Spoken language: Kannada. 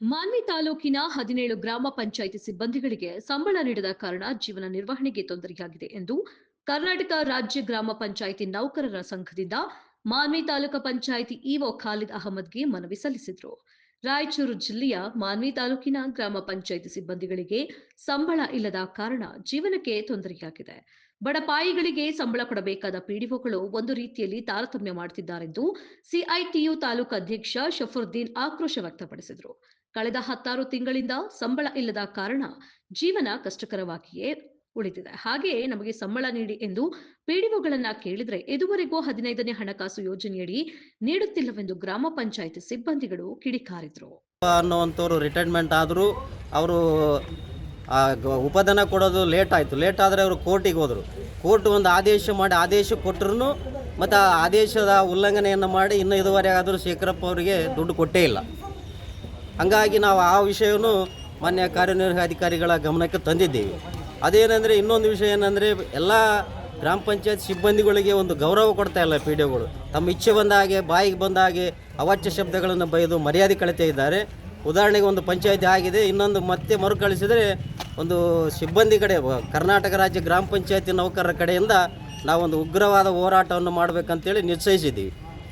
ಮಾನ್ವಿ ತಾಲೂಕಿನ ಹದಿನೇಳು ಗ್ರಾಮ ಪಂಚಾಯಿತಿ ಸಿಬ್ಬಂದಿಗಳಿಗೆ ಸಂಬಳ ನೀಡದ ಕಾರಣ ಜೀವನ ನಿರ್ವಹಣೆಗೆ ತೊಂದರೆಯಾಗಿದೆ ಎಂದು ಕರ್ನಾಟಕ ರಾಜ್ಯ ಗ್ರಾಮ ಪಂಚಾಯಿತಿ ನೌಕರರ ಸಂಘದಿಂದ ಮಾನ್ವಿ ತಾಲೂಕು ಪಂಚಾಯಿತಿ ಇಒ ಖಾಲಿದ್ ಅಹಮದ್ಗೆ ಮನವಿ ಸಲ್ಲಿಸಿದರು. ರಾಯಚೂರು ಜಿಲ್ಲೆಯ ಮಾನ್ವಿ ತಾಲೂಕಿನ ಗ್ರಾಮ ಪಂಚಾಯಿತಿ ಸಿಬ್ಬಂದಿಗಳಿಗೆ ಸಂಬಳ ಇಲ್ಲದ ಕಾರಣ ಜೀವನಕ್ಕೆ ತೊಂದರೆಯಾಗಿದೆ. ಬಡಪಾಯಿಗಳಿಗೆ ಸಂಬಳ ಕೊಡಬೇಕಾದ ಪಿಡಿಒಗಳು ಒಂದು ರೀತಿಯಲ್ಲಿ ತಾರತಮ್ಯ ಮಾಡುತ್ತಿದ್ದಾರೆಂದು ಸಿಐಟಿಯು ತಾಲೂಕು ಅಧ್ಯಕ್ಷ ಶಫರುದ್ದೀನ್ ಆಕ್ರೋಶ ವ್ಯಕ್ತಪಡಿಸಿದರು. ಕಳೆದ ಹತ್ತಾರು ತಿಂಗಳಿಂದ ಸಂಬಳ ಇಲ್ಲದ ಕಾರಣ ಜೀವನ ಕಷ್ಟಕರವಾಗಿಯೇ ಉಳಿದಿದೆ. ಹಾಗೆಯೇ ನಮಗೆ ಸಂಬಳ ನೀಡಿ ಎಂದು ಪಿಡಿಒಗಳನ್ನ ಕೇಳಿದ್ರೆ ಇದುವರೆಗೂ ಹದಿನೈದನೇ ಹಣಕಾಸು ಯೋಜನೆಯಡಿ ನೀಡುತ್ತಿಲ್ಲವೆಂದು ಗ್ರಾಮ ಪಂಚಾಯಿತಿ ಸಿಬ್ಬಂದಿಗಳು ಕಿಡಿಕಾರಿದ್ರು. ಅನ್ನುವಂಥವ್ರು ರಿಟೈರ್ಮೆಂಟ್ ಆದರೂ ಅವರು ಉಪದಾನ ಕೊಡೋದು ಲೇಟ್ ಆಯಿತು. ಲೇಟ್ ಆದರೆ ಅವರು ಕೋರ್ಟಿಗೆ ಹೋದರು. ಕೋರ್ಟ್ ಒಂದು ಆದೇಶ ಮಾಡಿ, ಆದೇಶ ಕೊಟ್ಟರು ಮತ್ತು ಆ ಆದೇಶದ ಉಲ್ಲಂಘನೆಯನ್ನು ಮಾಡಿ ಇನ್ನೂ ಇದುವರೆಗೆ ಆದರೂ ಶೇಖರಪ್ಪ ಅವರಿಗೆ ದುಡ್ಡು ಕೊಟ್ಟೇ ಇಲ್ಲ. ಹಾಗಾಗಿ ನಾವು ಆ ವಿಷಯವನ್ನು ಮಾನ್ಯ ಕಾರ್ಯನಿರ್ವಾಹಕ ಅಧಿಕಾರಿಗಳ ಗಮನಕ್ಕೆ ತಂದಿದ್ದೀವಿ. ಅದೇನೆಂದರೆ ಇನ್ನೊಂದು ವಿಷಯ ಏನಂದರೆ ಎಲ್ಲ ಗ್ರಾಮ ಪಂಚಾಯತ್ ಸಿಬ್ಬಂದಿಗಳಿಗೆ ಒಂದು ಗೌರವ ಕೊಡ್ತಾ ಇಲ್ಲ ಪಿ ಡಿ ಒಗಳು ತಮ್ಮ ಇಚ್ಛೆ ಬಂದ ಹಾಗೆ ಬಾಯಿಗೆ ಬಂದ ಹಾಗೆ ಅವಾಚ್ಯ ಶಬ್ದಗಳನ್ನು ಬೈದು ಮರ್ಯಾದೆ ಕಳಿತಾ ಇದ್ದಾರೆ. ಉದಾಹರಣೆಗೆ ಒಂದು ಪಂಚಾಯತಿ ಆಗಿದೆ, ಇನ್ನೊಂದು ಮತ್ತೆ ಮರುಕಳಿಸಿದರೆ ಒಂದು ಸಿಬ್ಬಂದಿ ಕಡೆ, ಕರ್ನಾಟಕ ರಾಜ್ಯ ಗ್ರಾಮ ಪಂಚಾಯತಿ ನೌಕರರ ಕಡೆಯಿಂದ ನಾವೊಂದು ಉಗ್ರವಾದ ಹೋರಾಟವನ್ನು ಮಾಡಬೇಕಂತೇಳಿ ನಿಶ್ಚಯಿಸಿದ್ದೀವಿ.